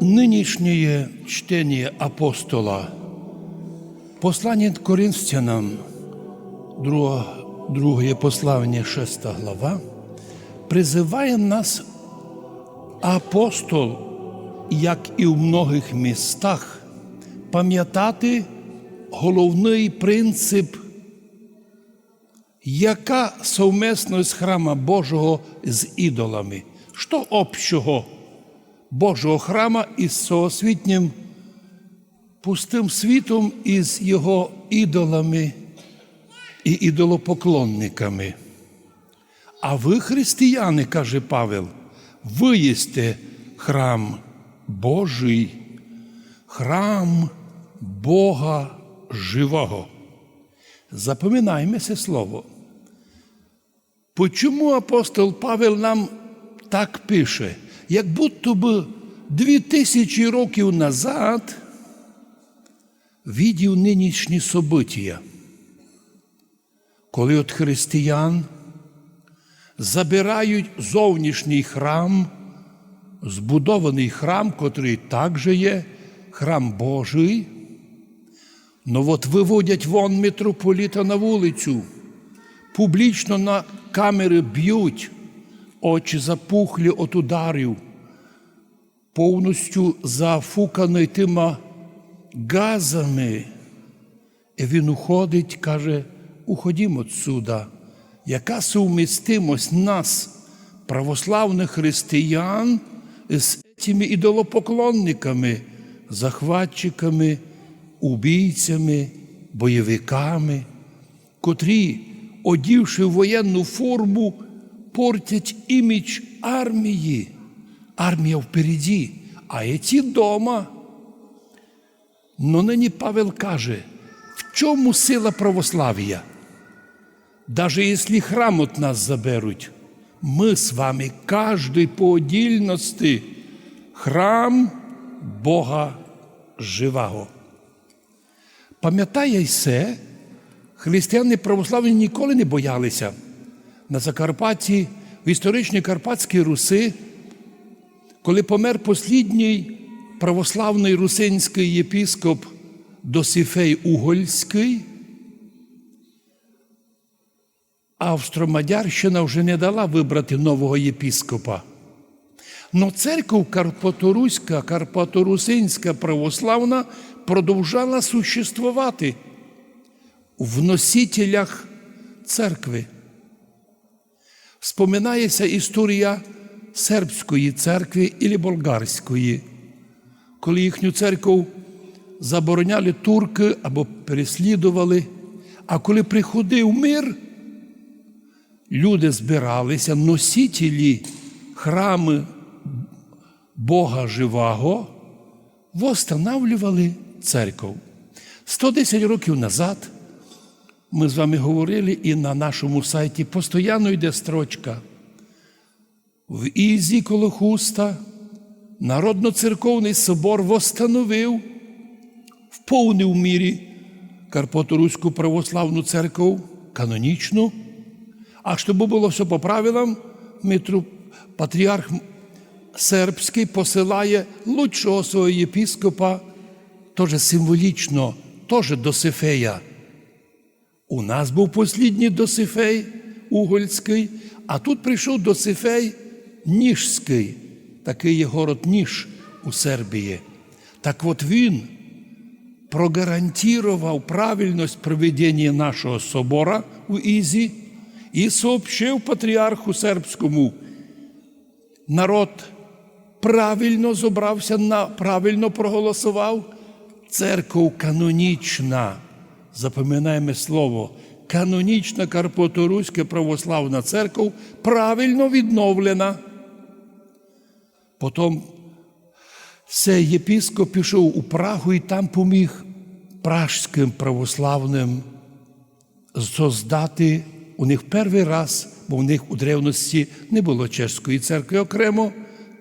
Нынешнее чтение апостола, послание к Коринфянам, другое послание, 6 глава, призиває нас апостол, як і в многих містах, пам'ятати головний принцип, яка совмісність храма Божого з ідолами, що общого Божого храма із соосвітнім пустим світом із його ідолами і ідолопоклонниками. А ви, християни, каже Павел, ви єсте храм Божий, храм Бога живого. Запоминаймо це слово. Почому апостол Павел нам так пише? Як будто би дві тисячі років назад видів нинішні события, коли от християн забирають зовнішній храм, збудований храм, котрий також є храм Божий, ну от виводять вон митрополіта на вулицю, публічно на камери б'ють, очі запухлі от ударів, повністю зафуканий тима газами. І він уходить, каже, уходімо отсюда. Яка сумістимость нас, православних християн, з цими ідолопоклонниками, захватчиками, убійцями, бойовиками, котрі, одівши воєнну форму, портять імідж армії. Армія впереді, а ці дома. Но нині Павел каже, в чому сила православ'я? Даже если храм от нас заберуть, мы с вами, каждый по отдельности, храм Бога живого. Пам'ятає все, християни православні ніколи не боялися. На Закарпатті, в історичній Карпатській Руси, коли помер послідній православний русинський єпіскоп Досифей Угольський, Австромадярщина вже не дала вибрати нового єпіскопа. Но церква Карпаторуська, Карпаторусинська православна продовжала существувати в носителях церкви. Вспоминається історія сербської церкви і болгарської, коли їхню церкву забороняли турки або переслідували, а коли приходив мир, люди збиралися, носителі храми Бога Живого, восстанавлювали церкву. 110 років назад ми з вами говорили, і на нашому сайті постійно йде строчка. В Ізі коло Хуста Народно-церковний собор восстановив в повній мірі Карпаторуську православну церкву канонічну. А щоб було все по правилам, митроп, патріарх сербський посилає лучшого свого єпіскопа, теж символічно, теж Досифея. У нас був послідній Досифей Угольський, а тут прийшов Досифей Ніжський, такий є город Ніж у Сербії. Так от він прогарантував правильність проведення нашого собора у Ізі і сообщив патріарху сербському. Народ правильно зобрався, на, правильно проголосував. Церков канонічна, запам'ятаємо слово, канонічна Карпаторуська православна церква правильно відновлена. Потім цей єпіскоп пішов у Прагу і там поміг пражським православним создати у них перший раз, бо у них у древності не було чеської церкви окремо,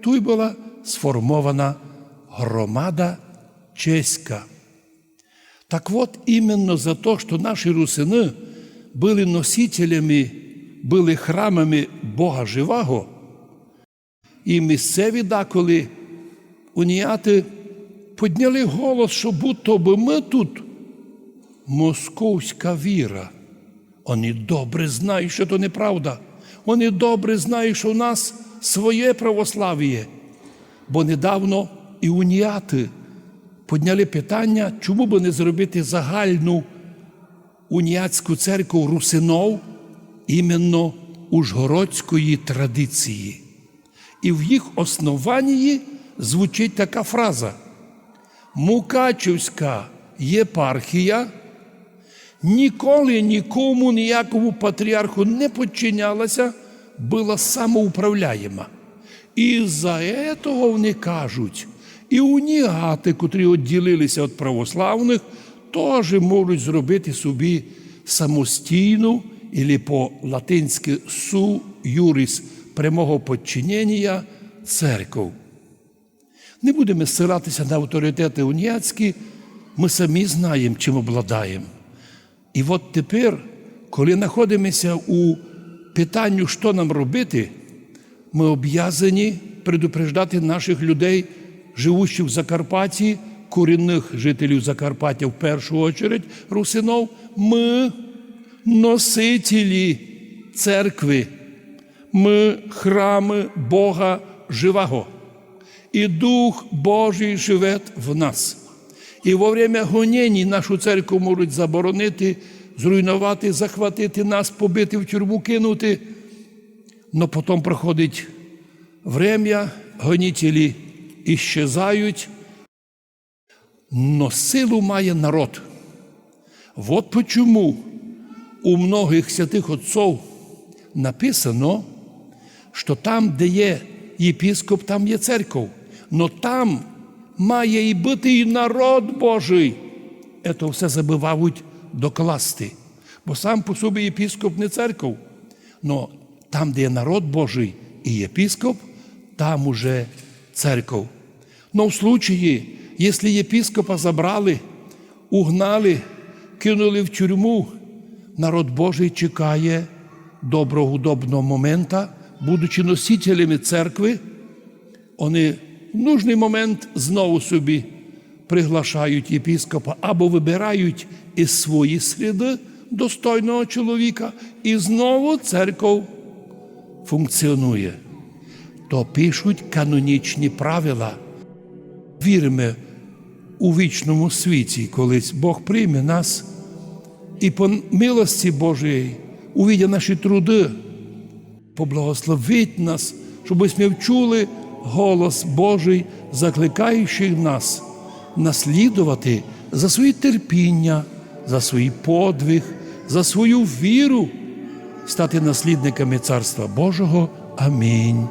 тут була сформована громада чеська. Так от іменно за те, що наші русини були носителями, були храмами Бога Живого, і місцеві деколи уніяти підняли голос, що будто би ми тут московська віра. Вони добре знають, що то неправда. Вони добре знають, що в нас своє православ'я. Бо недавно і уніяти підняли питання, чому би не зробити загальну уніатську церкву русинов іменно ужгородської традиції. І в їх основанні звучить така фраза: Мукачівська єпархія ніколи нікому, ніякому патріарху не підчинялася, була самоуправляєма. І за цього вони кажуть, і уніати, котрі відділилися від православних, теж можуть зробити собі самостійну, або по-латинськи су юрис прямого підчинення церков. Не будемо ссиратися на авторитети уніатські, ми самі знаємо, чим обладаємо. І от тепер, коли знаходимося у питанні, що нам робити, ми об'язані предупреждати наших людей, живучих в Закарпатті, корінних жителів Закарпаття в першу чергу, русинов, ми носителі церкви, ми храми Бога живого. І Дух Божий живе в нас. І во время гонінь нашу церкву можуть заборонити, зруйнувати, захватити нас, побити в тюрму, кинути. Но потім проходить время, гонителі іщезають, но силу має народ. Вот почему у многих святих отців написано, що там, де є єпіскоп, там є церков. Но там має і бути і народ Божий. Це все забивають докласти. Бо сам по собі єпіскоп не церков. Но там, де є народ Божий і єпіскоп, там уже церков. Но в случаї, якщо єпіскопа забрали, угнали, кинули в тюрму, народ Божий чекає доброго удобного момента, будучи носителями церкви, вони в нужний момент знову собі приглашають єпіскопа або вибирають із своєї сліди достойного чоловіка, і знову церков функціонує. То пишуть канонічні правила. Віримо у вічному світі, колись Бог прийме нас і по милості Божої увидя наші труди, поблагословить нас, щоб ми вчули голос Божий, закликаючий нас наслідувати за своє терпіння, за свій подвиг, за свою віру, стати наслідниками Царства Божого. Амінь.